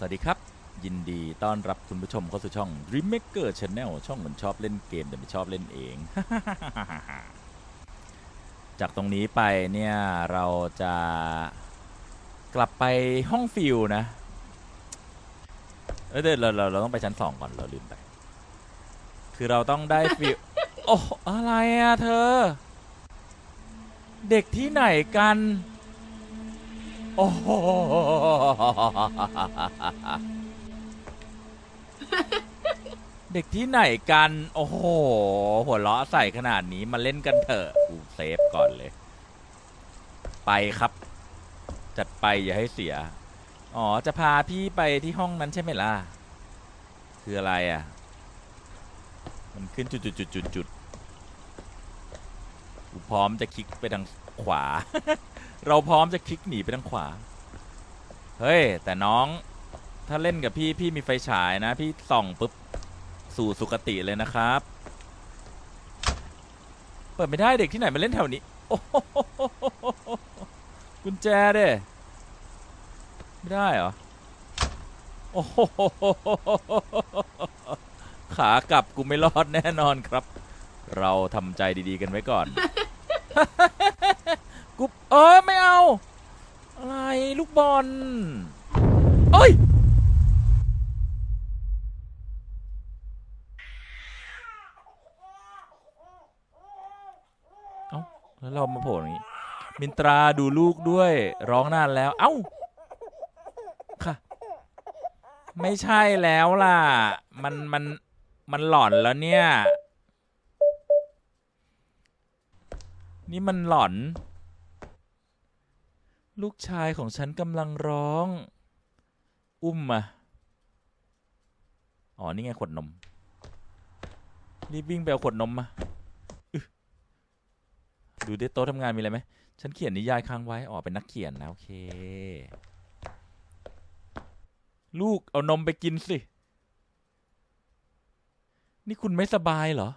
สวัสดีครับ ยินดีต้อนรับคุณผู้ชมเข้าสู่ช่อง Dreammaker Channel ช่องเหมือนชอบเล่นเกม แต่ไม่ชอบเล่นเอง จากตรงนี้ไปเนี่ย เราจะกลับไปห้องฟิลนะ เออเดี๋ยวเราเราเราต้องไปชั้นสองก่อนเราลืมไป คือเราต้องได้ฟิลโอ้อะไรอะเธอ เด็กที่ไหนกัน โอ้โหเด็กที่ไหนกัน โอ้โห หัวเราะใส่ขนาดนี้มาเล่นกันเถอะกูเซฟก่อนเลย ไปครับ จัดไปอย่าให้เสีย อ๋อ จะพาพี่ไปที่ห้องนั้นใช่ไหมล่ะ คืออะไรอะ มันขึ้นจุดจุดจุดจุดจุดกูพร้อมจะคลิกไปทางขวา เราพร้อมจะคลิกหนีไปทางขวา เฮ้ย แต่น้อง ถ้าเล่นกับพี่พี่มีไฟฉายนะ พี่ส่องปุ๊บสู่สุคติเลยนะครับ เปิดไม่ได้เด็กที่ไหนมาเล่นแถวนี้ โอ้โหกุญแจเด้ไม่ได้เหรอ โอ้โหขากลับกูไม่รอดแน่นอนครับ เราทำใจดีๆกันไว้ก่อน กูเออไม่เอา อะไรลูกบอล เอ้ย เอ้าแล้วเรามาโผล่ตรงนี้ มินตราดูลูกด้วยร้องนานแล้ว เอ้า ค่ะ ไม่ใช่แล้วล่ะ มันมันมันหลอนแล้วเนี่ย นี่มันหลอน ลูกชายของฉันกำลังร้อง อุ้มมาอ๋อ นี่ไงขวดนม รีบวิ่งไปเอาขวดนมมาดูเดิโต๊ะทำงานมีอะไรไหม ฉันเขียนนิยายค้างไว้ อ๋อ เป็นนักเขียนนะโอเค ลูกเอานมไปกินสิ นี่คุณไม่สบายเหรอ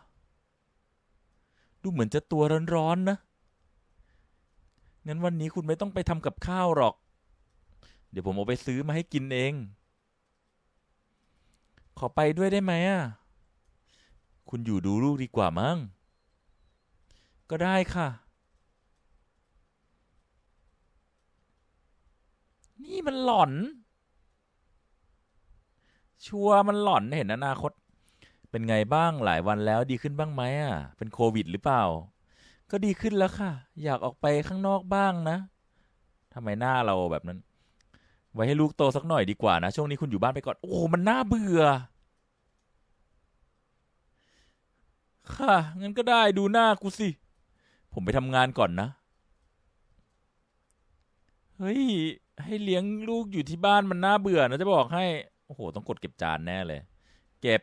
ดูเหมือนจะตัวร้อนๆนะ งั้นวันนี้คุณไม่ต้องไปทำกับข้าวหรอก เดี๋ยวผมเอาไปซื้อมาให้กินเอง ขอไปด้วยได้ไหมอะ คุณอยู่ดูลูกดีกว่ามั้ง ก็ได้ค่ะ นี่มันหลอน ชัวร์มันหลอนเห็นอนาคต เป็นไงบ้างหลายวันแล้วดีขึ้นบ้างไหมอะ เป็นโควิดหรือเปล่า ก็ดีขึ้นแล้วค่ะ อยากออกไปข้างนอกบ้างนะทำไมหน้าเราแบบนั้น ไว้ให้ลูกโตสักหน่อยดีกว่านะ ช่วงนี้คุณอยู่บ้านไปก่อน โอ้ มันน่าเบื่อ ค่ะ งั้นก็ได้ดูหน้ากูสิ ผมไปทำงานก่อนนะ เฮ้ย ให้เลี้ยงลูกอยู่ที่บ้านมันน่าเบื่อนะจะบอกให้ โอ้โห ต้องกดเก็บจานแน่เลย เก็บ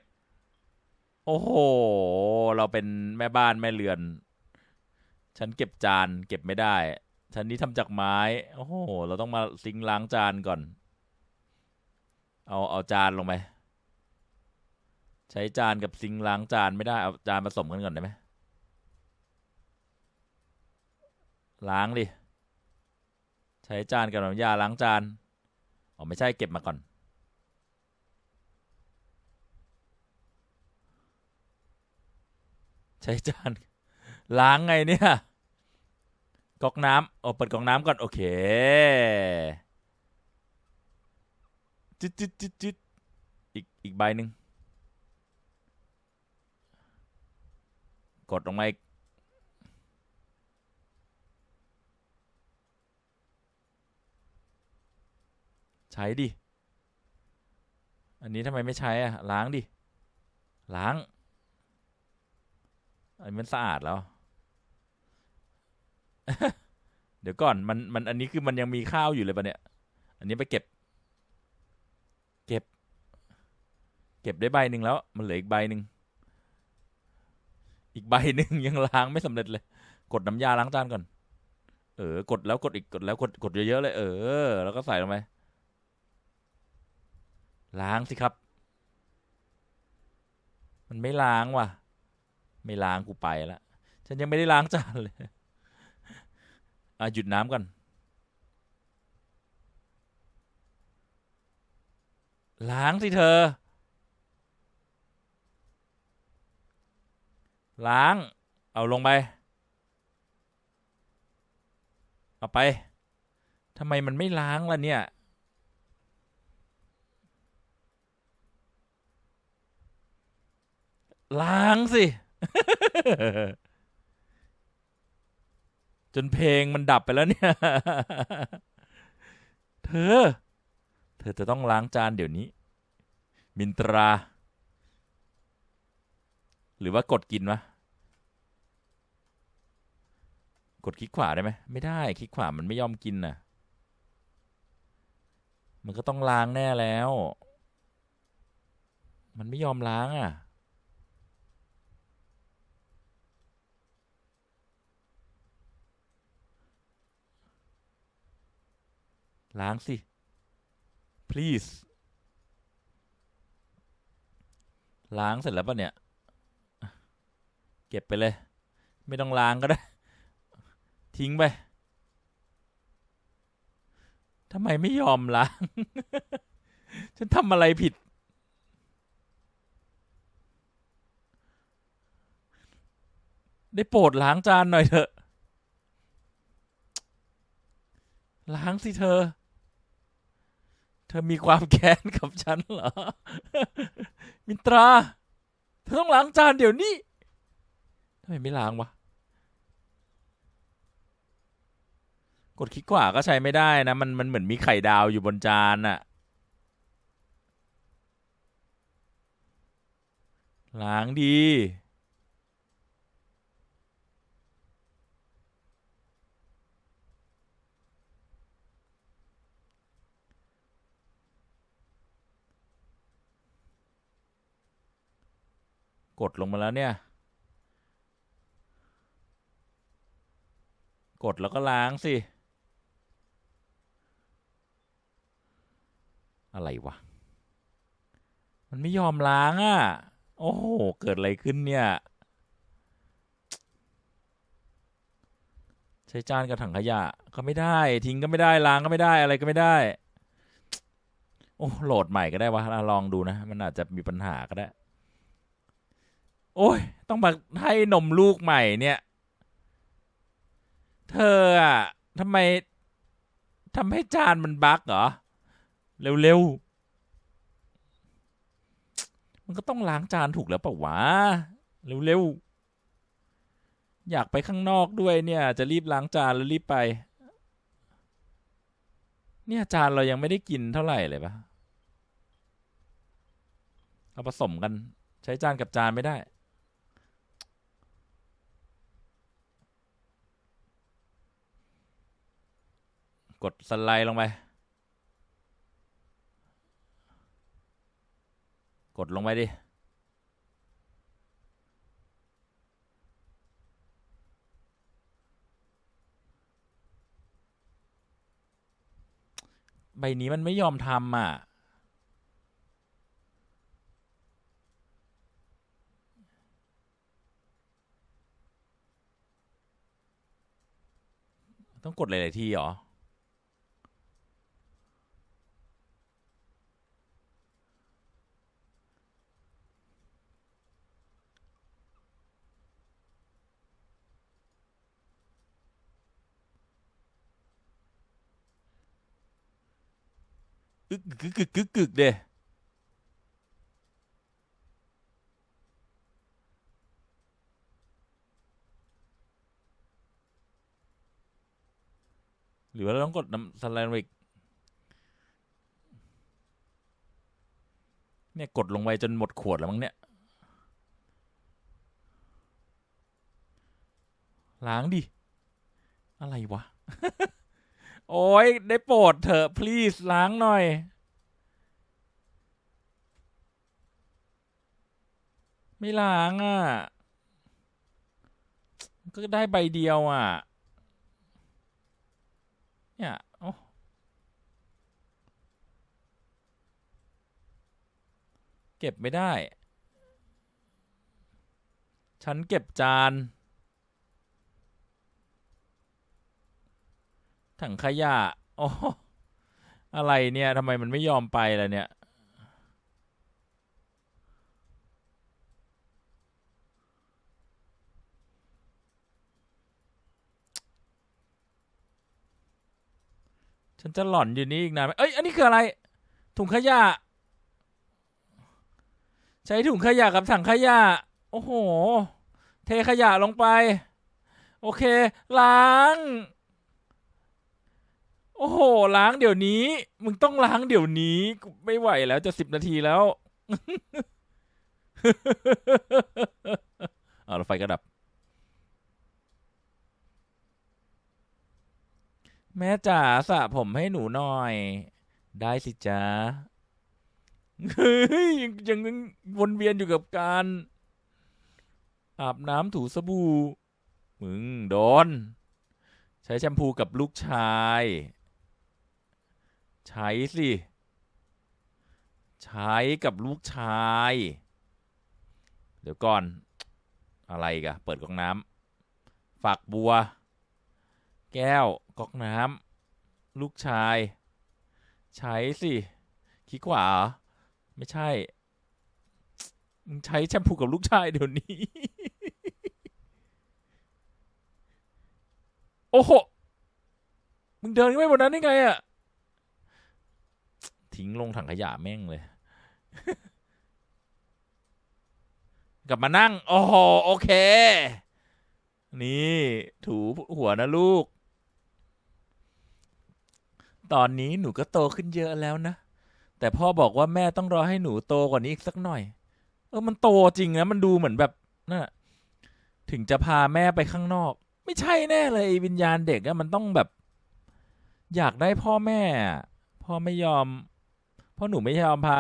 โอ้โห เราเป็นแม่บ้านแม่เรือน ฉันเก็บจานเก็บไม่ได้ ฉันนี้ทำจากไม้ โอ้โห เราต้องมาซิงล้างจานก่อน เอาเอาจานลงไป ใช้จานกับซิงล้างจานไม่ได้ เอาจานผสมกันก่อนได้ไหมล้างดิ ใช้จานกับน้ำยาล้างจาน อ๋อไม่ใช่เก็บมาก่อน ใช้จานล้างไงเนี่ย ก๊อกน้ำเอาเปิดก๊อกน้ำก่อน โอเคจึ๊ดจึ๊ดจึ๊ดจึ๊ดอีกอีกใบหนึ่งกดลงมาอีกใช้ดิ อันนี้ทำไมไม่ใช้อะล้างดิ ล้าง อันนี้มันสะอาดแล้ว เดี๋ยวก่อนมันมันอันนี้คือมันยังมีข้าวอยู่เลยปะเนี่ย อันนี้ไปเก็บ เก็บ เก็บได้ใบหนึ่งแล้ว มันเหลืออีกใบหนึ่งอีกใบหนึ่งยังล้างไม่สำเร็จเลย กดน้ำยาล้างจานก่อน เออ กดแล้วกดอีกกดแล้วกดกดเยอะๆเลย เออ แล้วก็ใส่ลงไปล้างสิครับ มันไม่ล้างว่ะ ไม่ล้างกูไปละฉันยังไม่ได้ล้างจานเลย อะหยุดน้ำก่อน ล้างสิเธอ ล้าง เอาลงไป เอาไปทำไมมันไม่ล้างล่ะเนี่ย ล้างสิ นเพลงมันดับไปแล้วเนี่ย เธอ เธอจะต้องล้างจานเดี๋ยวนี้ มินตรา หรือว่ากดกินวะกดคลิกขวาได้ไหมไม่ได้คลิกขวามันไม่ยอมกินน่ะ มันก็ต้องล้างแน่แล้ว มันไม่ยอมล้างอะ ล้างสิ please ล้างเสร็จแล้วป่ะเนี่ย เก็บไปเลย ไม่ต้องล้างก็ได้ ทิ้งไปทำไมไม่ยอมล้าง ฉันทำอะไรผิด ได้โปรดล้างจานหน่อยเถอะ ล้างสิเธอ เธอมีความแค้นกับฉันเหรอ มินตรา เธอต้องล้างจานเดี๋ยวนี้ทำไมไม่ล้างวะ กดคลิกขวาก็ใช้ไม่ได้นะ มันมันเหมือนมีไข่ดาวอยู่บนจานอะล้างดี กดลงมาแล้วเนี่ย กดแล้วก็ล้างสิ อะไรวะ มันไม่ยอมล้างอะ โอ้โห เกิดอะไรขึ้นเนี่ย ใช้จานกับถังขยะ ก็ไม่ได้ ทิ้งก็ไม่ได้ ล้างก็ไม่ได้ อะไรก็ไม่ได้ โอ้โหลดใหม่ก็ได้วะลองดูนะ มันอาจจะมีปัญหาก็ได้ โอ้ย ต้องมาให้นมลูกใหม่เนี่ย เธออะทำไมทำให้จานมันบั๊กเหรอ เร็วๆ มันก็ต้องล้างจานถูกแล้วเปล่าวะ เร็วๆ อยากไปข้างนอกด้วยเนี่ย จะรีบล้างจานแล้วรีบไป เนี่ยจานเรายังไม่ได้กินเท่าไหร่เลยปะเอาผสมกัน ใช้จานกับจานไม่ได้ กดสไลด์ลงไป กดลงไปดิ ใบนี้มันไม่ยอมทำอะต้องกดหลาย ๆ ที่เหรอ อึกกึกกึกกึกกึกเด้หรือว่าเราต้องกดน้ำสไลด์ลงไปอีกเนี่ยกดลงไปจนหมดขวดแล้วมั้งเนี่ย ล้างดิ อะไรวะ โอ้ยได้โปรดเถอะ please ล้างหน่อย ไม่ล้างอะ ก็ได้ใบเดียวอะ เนี่ยโอ้เก็บไม่ได้ ฉันเก็บจาน ถังขยะอ๋ออะไรเนี่ยทำไมมันไม่ยอมไปล่ะเนี่ย ฉันจะหล่อนอยู่นี่อีกนานไหมเอ้ย อันนี้คืออะไร ถุงขยะ ใช้ถุงขยะกับถังขยะ โอ้โห เทขยะลงไป โอเค ล้าง โอ้โห ล้างเดี๋ยวนี้ มึงต้องล้างเดี๋ยวนี้ไม่ไหวแล้วจะสิบนาทีแล้วเอาไฟก็ดับ แม่จ๋าสระผมให้หนูหน่อย ได้สิจ๊ะเฮ้ยยังยังวนเวียนอยู่กับการ อาบน้ำถูสบู่มึงโดน ใช้แชมพูกับลูกชาย ใช้สิ ใช้กับลูกชาย เดี๋ยวก่อน อะไรกันเปิดก๊อกน้ำฝักบัว แก้วก๊อกน้ำลูกชาย ใช้สิคิดขวาไม่ใช่มึงใช้แชมพูกับลูกชายเดี๋ยวนี้ โอ้โห มึงเดินขึ้นไปบนนั้นได้ไงอะ ทิ้งลงถังขยะแม่งเลย กลับมานั่ง โอ้โหโอเค นี่ ถูหัวนะลูก ตอนนี้หนูก็โตขึ้นเยอะแล้วนะ แต่พ่อบอกว่าแม่ต้องรอให้หนูโตกว่านี้อีกสักหน่อย เออมันโตจริงนะ มันดูเหมือนแบบนั่นน่ะถึงจะพาแม่ไปข้างนอก ไม่ใช่แน่เลยวิญญาณเด็กอะมันต้องแบบ อยากได้พ่อแม่ พ่อไม่ยอม พ่อหนูไม่ยอมพา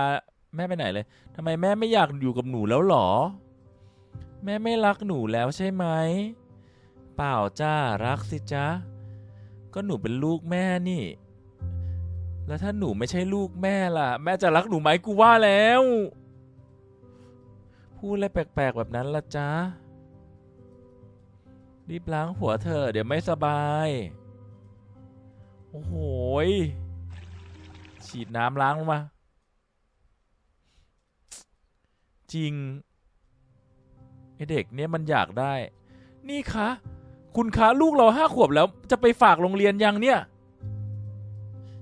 แม่ไปไหนเลยทำไมแม่ไม่อยากอยู่กับหนูแล้วหรอ แม่ไม่รักหนูแล้วใช่ไหม เปล่าจ้ารักสิจ๊ะก็หนูเป็นลูกแม่นี่ แล้วถ้าหนูไม่ใช่ลูกแม่ล่ะ แม่จะรักหนูไหมกูว่าแล้ว พูดอะไรแปลกๆแบบนั้นละจ๊ะรีบล้างหัวเธอเดี๋ยวไม่สบาย โอ้โหย ฉีดน้ำล้างลงมา จริงไอเด็กเนี่ยมันอยากได้ นี่คะคุณคะลูกเราห้าขวบแล้วจะไปฝากโรงเรียนยังเนี่ย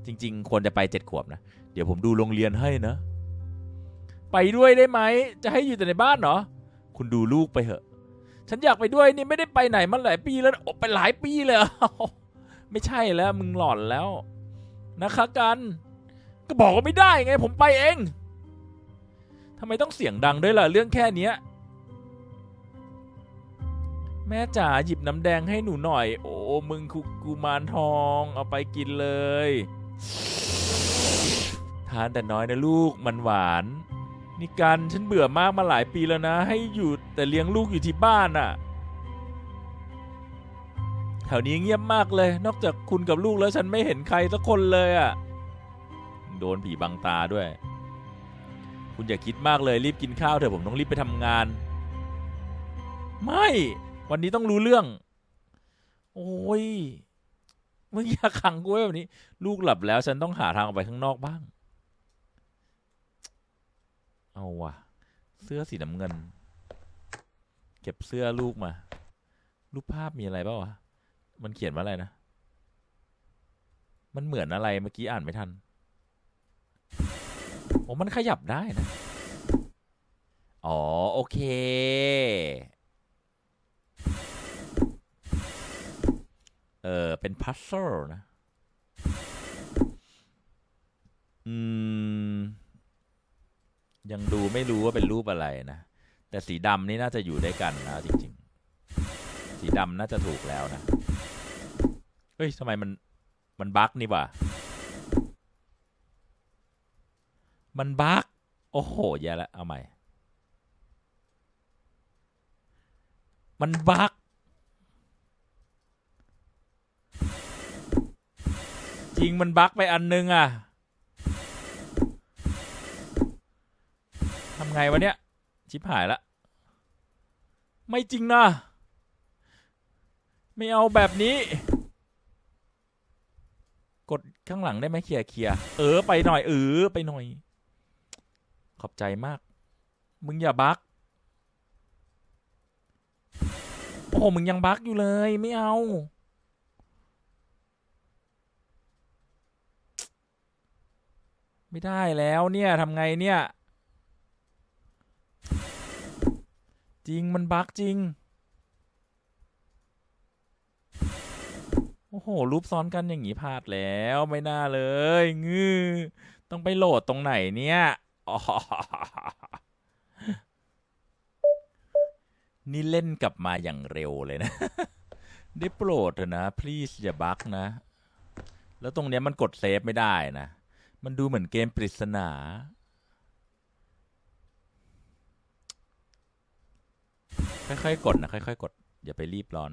จริง ๆ ควรจะไปเจ็ดขวบนะ เดี๋ยวผมดูโรงเรียนให้นะ ไปด้วยได้ไหม จะให้อยู่แต่ในบ้านเหรอ คุณดูลูกไปเถอะ ฉันอยากไปด้วยนี่ไม่ได้ไปไหนมาหลายปีแล้วไปหลายปีเลยไม่ใช่แล้วมึงหลอนแล้วนะคะกัน ก็บอกว่าไม่ได้ไงผมไปเองทำไมต้องเสียงดังด้วยล่ะเรื่องแค่เนี้ยแม่จ๋าหยิบน้ำแดงให้หนูหน่อย โอ้มึงคุกกูมารทองเอาไปกินเลย ทานแต่น้อยนะลูกมันหวาน นี่กันฉันเบื่อมากมาหลายปีแล้วนะ ให้อยู่แต่เลี้ยงลูกอยู่ที่บ้านน่ะแถวนี้เงียบมากเลย นอกจากคุณกับลูกแล้วฉันไม่เห็นใครสักคนเลยอะ่ะ โดนผีบังตาด้วย คุณอย่าคิดมากเลยรีบกินข้าวเถอะผมต้องรีบไปทำงาน ไม่ วันนี้ต้องรู้เรื่อง โอ้ยมึงอย่าขังกูไว้แบบนี้ ลูกหลับแล้วฉันต้องหาทางออกไปข้างนอกบ้าง เอาว่ะ เสื้อสีน้ำเงิน เก็บเสื้อลูกมา รูปภาพมีอะไรบ้างวะ มันเขียนว่าอะไรนะ มันเหมือนอะไรเมื่อกี้อ่านไม่ทัน โอ้มันขยับได้นะ อ๋อ โอเค เออ เป็นพัซเซิลนะ อืม ยังดูไม่รู้ว่าเป็นรูปอะไรนะ แต่สีดำนี่น่าจะอยู่ด้วยกันนะจริง ๆ สีดำน่าจะถูกแล้วนะ เฮ้ยทำไมมัน มันบั๊กนี่วะ มันบั๊กโอ้โหแย่แล้วเอาใหม่ มันบั๊กจริงมันบั๊กไปอันนึงอะทำไงวะเนี่ย ชิบหายละ ไม่จริงนะ ไม่เอาแบบนี้ กดข้างหลังได้ไหมเคลียร์เคลียร์เออ ไปหน่อย เออ ไปหน่อย ขอบใจมาก มึงอย่าบักโอ้มึงยังบักอยู่เลย ไม่เอา ไม่ได้แล้วเนี่ยทำไงเนี่ย จริงมันบักจริง โอ้โห รูปซ้อนกันอย่างนี้พลาดแล้วไม่น่าเลย งือต้องไปโหลดตรงไหนเนี่ย นี่เล่นกลับมาอย่างเร็วเลยนะ ได้โปรดเถอะนะ please อย่าบั๊กนะ แล้วตรงเนี้ยมันกดเซฟไม่ได้นะ มันดูเหมือนเกมปริศนา ค่อยๆ กดนะ ค่อยๆ กด อย่าไปรีบร้อน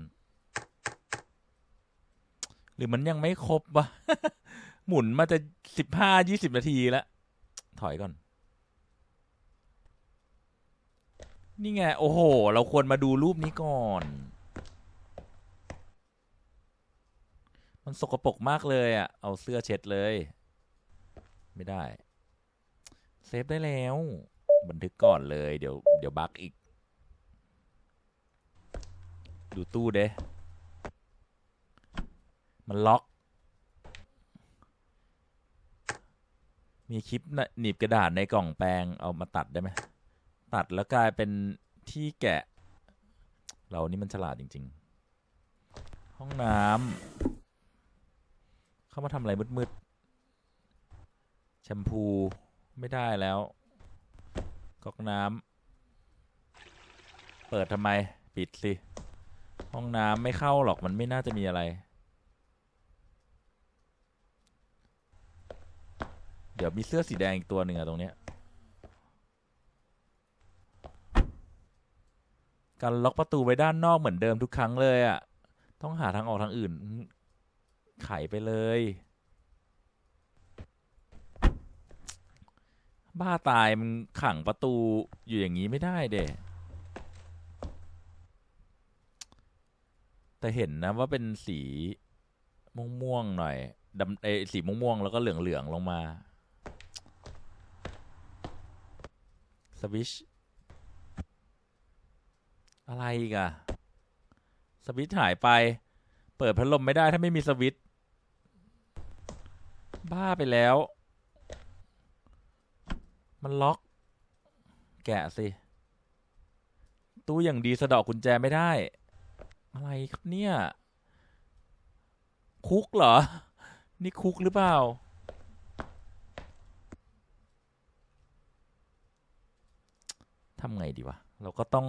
หรือมันยังไม่ครบวะ หมุนมาจะสิบห้ายี่สิบนาทีแล้ว ถอยก่อน นี่ไง โอ้โห เราควรมาดูรูปนี้ก่อน มันสกปรกมากเลยอะ เอาเสื้อเช็ดเลย ไม่ได้ เซฟได้แล้ว บันทึกก่อนเลย เดี๋ยว เดี๋ยวบั๊กอีก ดูตู้เด้ มันล็อก มีคลิปหนีบกระดาษในกล่องแปลงเอามาตัดได้ไหม ตัดแล้วกลายเป็นที่แกะ เรานี่มันฉลาดจริง ๆ ห้องน้ำเข้ามาทำอะไรมืดๆแชมพูไม่ได้แล้วก๊อกน้ำเปิดทำไมปิดสิ ห้องน้ำไม่เข้าหรอกมันไม่น่าจะมีอะไร เดี๋ยวมีเสื้อสีแดงอีกตัวหนึ่งอะตรงเนี้ย การล็อกประตูไว้ด้านนอกเหมือนเดิมทุกครั้งเลยอะต้องหาทางออกทางอื่น ไขไปเลย บ้าตายมันขังประตูอยู่อย่างนี้ไม่ได้เด้แต่เห็นนะว่าเป็นสีม่วงๆหน่อยดำเอยสีม่วงๆแล้วก็เหลืองๆลงมาสวิช อะไรอีกอะสวิตช์หายไป เปิดพัดลมไม่ได้ถ้าไม่มีสวิตช์บ้าไปแล้ว มันล็อก แกะสิ ตู้อย่างดีสะเดอกกุญแจไม่ได้ อะไรครับเนี่ย คุกเหรอ นี่คุกหรือเปล่า ทำไงดีวะ เราก็ต้อง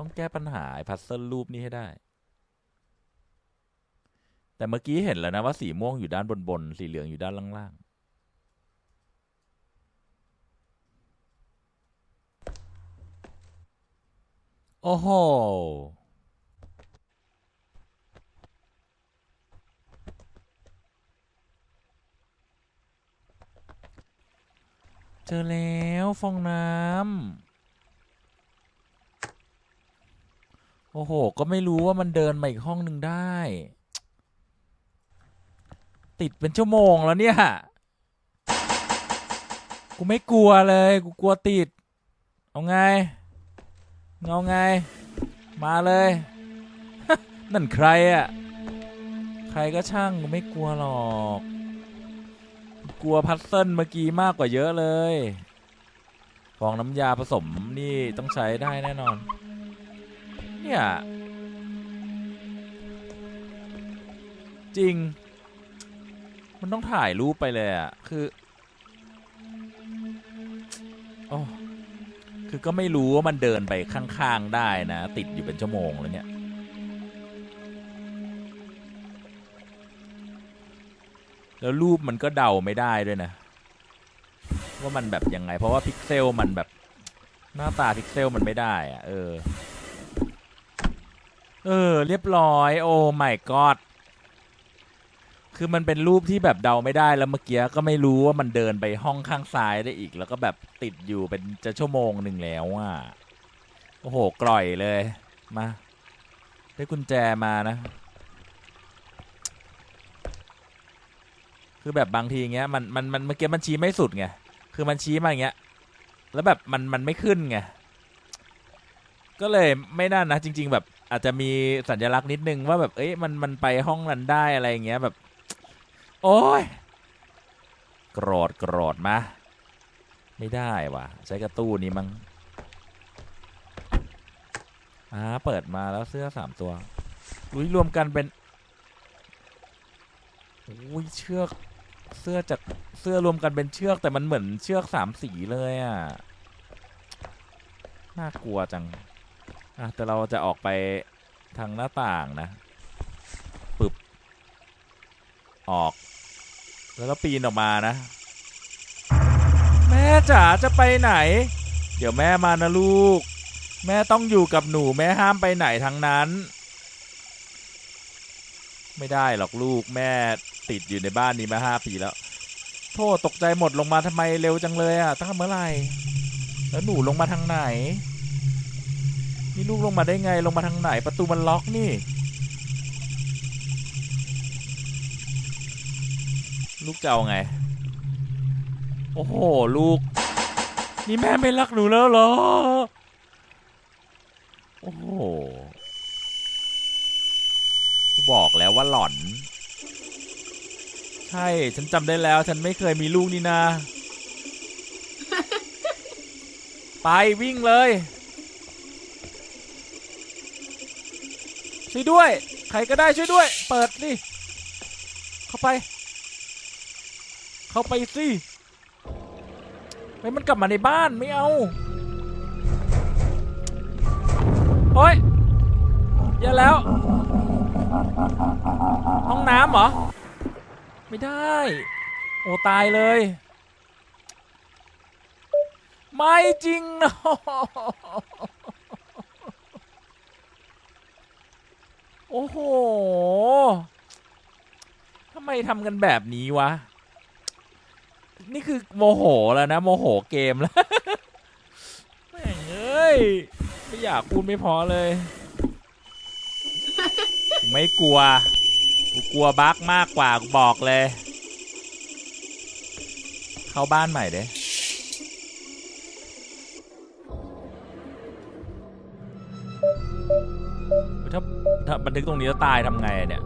ต้องแก้ปัญหาพัซเซิลรูปนี้ให้ได้ แต่เมื่อกี้เห็นแล้วนะว่าสีม่วงอยู่ด้านบนบนๆสีเหลืองอยู่ด้านล่างๆ โอ้โหเจอแล้วฟองน้ำ โอ้โห ก็ไม่รู้ว่ามันเดินมาอีกห้องหนึ่งได้ ติดเป็นชั่วโมงแล้วเนี่ย กูไม่กลัวเลย กูกลัวติด เอาไง เอาไง มาเลย นั่นใครอะใครก็ช่างกูไม่กลัวหรอก กลัวพัซเซิลเมื่อกี้มากกว่าเยอะเลย ฟองน้ำยาผสมนี่ต้องใช้ได้แน่นอน เนี่ย จริง มันต้องถ่ายรูปไปเลยอะคือโอ้คือก็ไม่รู้ว่ามันเดินไปข้างๆได้นะ ติดอยู่เป็นชั่วโมงแล้วเนี่ย แล้วรูปมันก็เดาไม่ได้ด้วยนะ ว่ามันแบบยังไง เพราะว่าพิกเซลมันแบบหน้าตาพิกเซลมันไม่ได้อะเออ เออ เรียบร้อย โอ้ไม่กอดคือมันเป็นรูปที่แบบเดาไม่ได้แล้วเมื่อกี้ก็ไม่รู้ว่ามันเดินไปห้องข้างซ้ายได้อีก แล้วก็แบบติดอยู่เป็นจะชั่วโมงหนึ่งแล้วอะโอ้โหกร่อยเลยมาได้กุญแจมานะ คือแบบบางทีเงี้ยมันมันมันเมื่อกี้มันชี้ไม่สุดไงคือมันชี้มาอย่างเงี้ย แล้วแบบมันมันไม่ขึ้นไงก็เลยไม่น่านะจริง ๆ แบบ อาจจะมีสัญลักษณ์นิดนึงว่าแบบ เอ้ยมันมันไปห้องนั้นได้อะไรอย่างเงี้ยแบบ โอ้ยโกรธโกรธมา ไม่ได้ว่ะ ใช้กระตู้นี้มั้งอ่าเปิดมาแล้วเสื้อสามตัวอุ้ยรวมกันเป็นอุ้ยเชือกเสื้อจากเสื้อรวมกันเป็นเชือกแต่มันเหมือนเชือกสามสีเลยอะน่ากลัวจัง อะแต่เราจะออกไปทางหน้าต่างนะปึบออก แล้วเราปีนออกมานะ แม่จ๋าจะไปไหน เดี๋ยวแม่มานะลูก แม่ต้องอยู่กับหนูแม่ห้ามไปไหนทั้งนั้น ไม่ได้หรอกลูกแม่ติดอยู่ในบ้านนี้มาห้าปีแล้ว โทษตกใจหมดลงมาทำไมเร็วจังเลยอะตั้งแต่เมื่อไหร่แล้วหนูลงมาทางไหน นี่ลูกลงมาได้ไงลงมาทางไหนประตูมันล็อกนี่ ลูกจะเอาไง โอ้โหลูก นี่แม่ไม่รักหนูแล้วเหรอ โอ้โหบอกแล้วว่าหล่อน ใช่ ฉันจำได้แล้ว ฉันไม่เคยมีลูกนี่นา ไปวิ่งเลย ช่วยด้วย ใครก็ได้ช่วยด้วย เปิดสิเข้าไป เข้าไปสิไม่มันกลับมาในบ้านไม่เอาโอ้ยอย่าแล้ว ห้องน้ำเหรอ ไม่ได้ โอ้ตายเลย ไม่จริงนะ โอ้โหทำไมทำกันแบบนี้วะ นี่คือโมโหแล้วนะ โมโหเกมแล้วแม่งเอ้ย ไม่อยากพูดไม่พอเลย ไม่กลัว กูกลัวบั๊กมากกว่ากูบอกเลย เข้าบ้านใหม่เด้ ถ้าถ้าบันทึกตรงนี้แล้วตายทำไงเนี่ย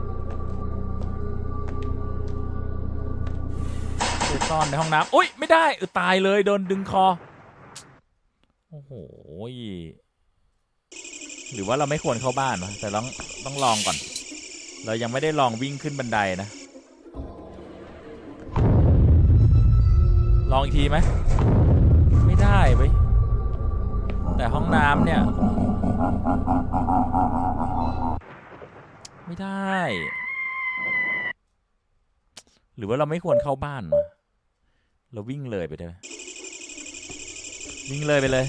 ไปซ่อนในห้องน้ำอุ้ยไม่ได้ออตายเลยโดนดึงคอ โอ้โหหรือว่าเราไม่ควรเข้าบ้านวะแต่ต้องต้องลองก่อน เรายังไม่ได้ลองวิ่งขึ้นบันไดนะ ลองอีกทีไหม ไม่ได้เว้ยแต่ห้องน้ำเนี่ย ไม่ได้ หรือว่าเราไม่ควรเข้าบ้านวะเราวิ่งเลยไปได้ไหมวิ่งเลยไปเลย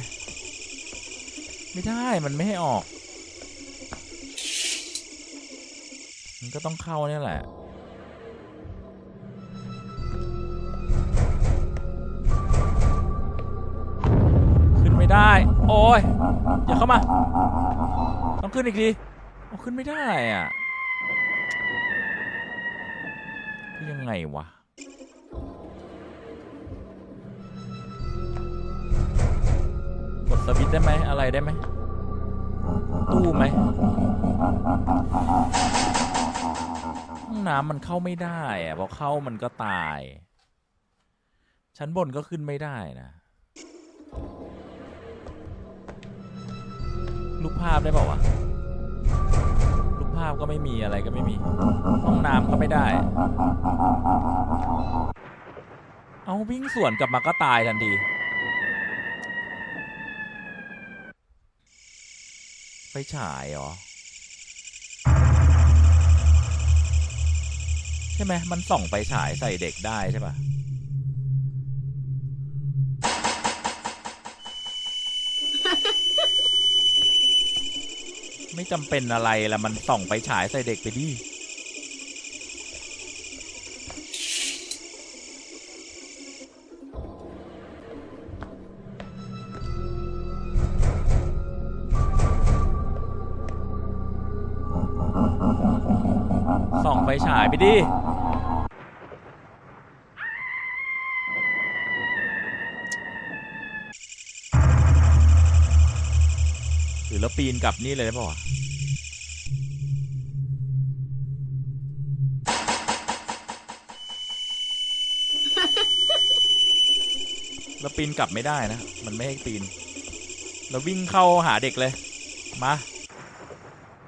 ไม่ได้มันไม่ให้ออก มันก็ต้องเข้าเนี่ยแหละ ไม่ได้ โอ้ยอย่าเข้ามา ต้องขึ้นอีกทีโอ้ขึ้นไม่ได้อะยังไงวะกดสวิตช์ได้ไหมอะไรได้ไหมตู้ไหมห้องน้ำมันเข้าไม่ได้อะพอเข้ามันก็ตาย ชั้นบนก็ขึ้นไม่ได้นะ ภาพได้เปล่าวะรูปภาพก็ไม่มีอะไรก็ไม่มี ห้องน้ำก็ไม่ได้ เอาวิ่งสวนกลับมาก็ตายทันที ไปฉายเหรอ ใช่ไหมมันส่องไปฉายใส่เด็กได้ใช่ปะ ไม่จำเป็นอะไรละมันส่องไปฉายใส่เด็กไปดิส่องไฟฉายไปดิ ปีนกลับนี่เลยได้ป่ะเราปีนกลับไม่ได้นะ มันไม่ให้ปีน เราวิ่งเข้าหาเด็กเลย มา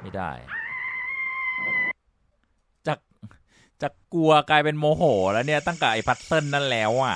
ไม่ได้ จากจากกลัวกลายเป็นโมโหแล้วเนี่ย ตั้งแต่ไอ้พัตเซิลนั่นแล้วอะ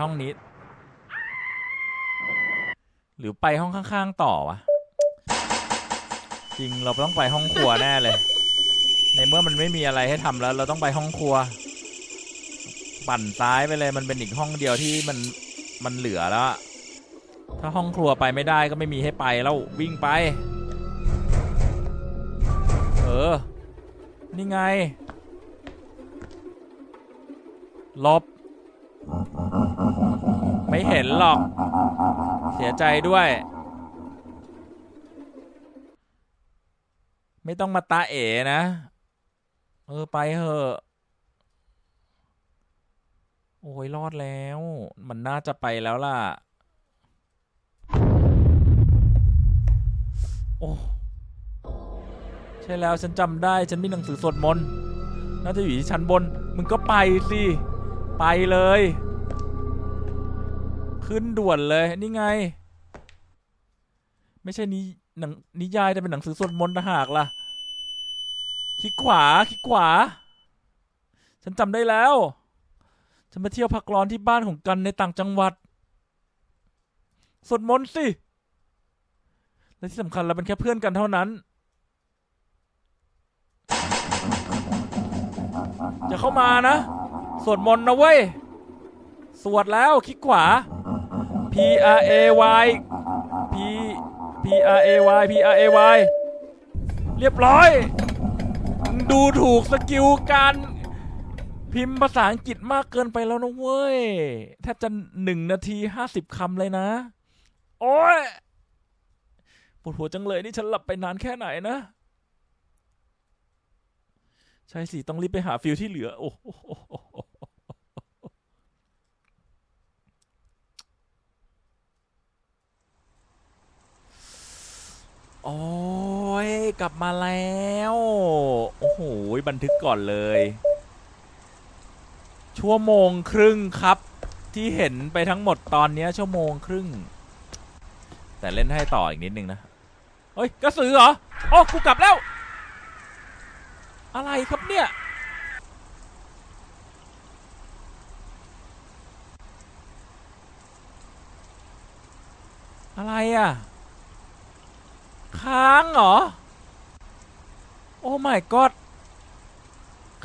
ห้องนี้ หรือไปห้องข้างๆต่อวะ จริงเราต้องไปห้องครัวแน่เลย ในเมื่อมันไม่มีอะไรให้ทำแล้ว เราต้องไปห้องครัว ปั่นซ้ายไปเลยมันเป็นอีกห้องเดียวที่มันมันเหลือแล้ว ถ้าห้องครัวไปไม่ได้ก็ไม่มีให้ไปแล้ววิ่งไป เออ นี่ไงลบ ไม่เห็นหรอก เสียใจด้วย ไม่ต้องมาตาเอ๋นะ เออ ไปเถอะ โอ้ย รอดแล้ว มันน่าจะไปแล้วล่ะ โอ้ใช่แล้วฉันจำได้ ฉันมีหนังสือสวดมนต์น่าจะอยู่ที่ชั้นบน มึงก็ไปสิ ไปเลย ขึ้นด่วนเลยนี่ไง ไม่ใช่นิหนังนิยายแต่เป็นหนังสือสวดมนต์ต่างหากล่ะคลิกขวาคลิกขวา ฉันจำได้แล้ว ฉันมาเที่ยวพักร้อนที่บ้านของกันในต่างจังหวัดสวดมนต์สิ และที่สำคัญเราเป็นแค่เพื่อนกันเท่านั้น จะเข้ามานะ สวดมนต์นะเว้ย สวดแล้วคลิกขวา P R A Y P P R A Y P R A Y เรียบร้อย ดูถูกสกิลการพิมพ์ภาษาอังกฤษมากเกินไปแล้วนะเว้ย แทบจะหนึ่งนาทีห้าสิบคำเลยนะ โอ้ยปวดหัวจังเลยนี่ฉันหลับไปนานแค่ไหนนะ ใช่สิ ต้องรีบไปหาฟิลที่เหลือ โอ้โหโอ้ย กลับมาแล้ว โอ้โห บันทึกก่อนเลย ชั่วโมงครึ่งครับ ที่เห็นไปทั้งหมดตอนนี้ชั่วโมงครึ่ง แต่เล่นให้ต่ออีกนิดนึงนะ เฮ้ยกระสือเหรอโอ้กูกลับแล้ว อะไรครับเนี่ยอะไรอะ ค้างเหรอ อ้ my god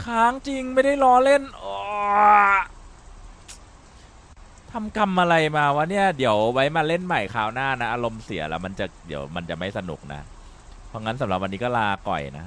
ค้างจริงไม่ได้ล้อเล่นอทำกรรมอะไรมาวะเนี่ย เดี๋ยวไว้มาเล่นใหม่คราวหน้านะ อารมณ์เสียแล้วมันจะเดี๋ยวมันจะไม่สนุกนะ เพราะงั้นสำหรับวันนี้ก็ลาก่อยนะ